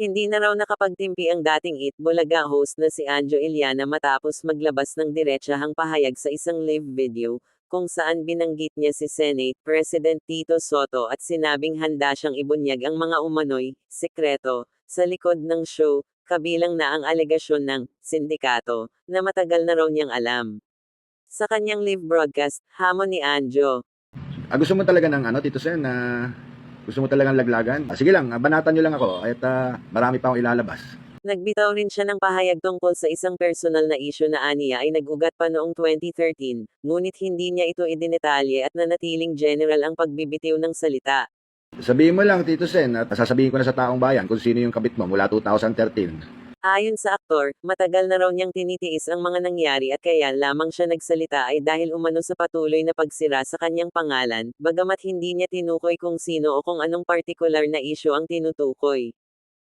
Hindi na raw nakapagtimpi ang dating It Bulaga host na si Anjo Iliana matapos maglabas ng diretsahang pahayag sa isang live video, kung saan binanggit niya si Senate President Tito Soto at sinabing handa siyang ibunyag ang mga umano'y sekreto sa likod ng show, kabilang na ang alegasyon ng sindikato na matagal na raw niyang alam. Sa kanyang live broadcast, hamon ni Anjo, Ah, gusto mo talaga ng ano, Tito Sen, na gusto mo talagang laglagan? Ah, sige lang, ah, banatan nyo lang ako at ah, marami pa akong ilalabas. Nagbitaw rin siya ng pahayag tungkol sa isang personal na isyu na aniya ay nag-ugat pa noong 2013, ngunit hindi niya ito idinetalye at nanatiling general ang pagbibitiw ng salita. Sabihin mo lang, Tito Sen, at sasabihin ko na sa taong bayan kung sino yung kabit mo mula 2013. Ayon sa aktor, matagal na raw niyang tinitiis ang mga nangyari at kaya lamang siya nagsalita ay dahil umano sa patuloy na pagsira sa kanyang pangalan, bagamat hindi niya tinukoy kung sino o kung anong partikular na isyu ang tinutukoy.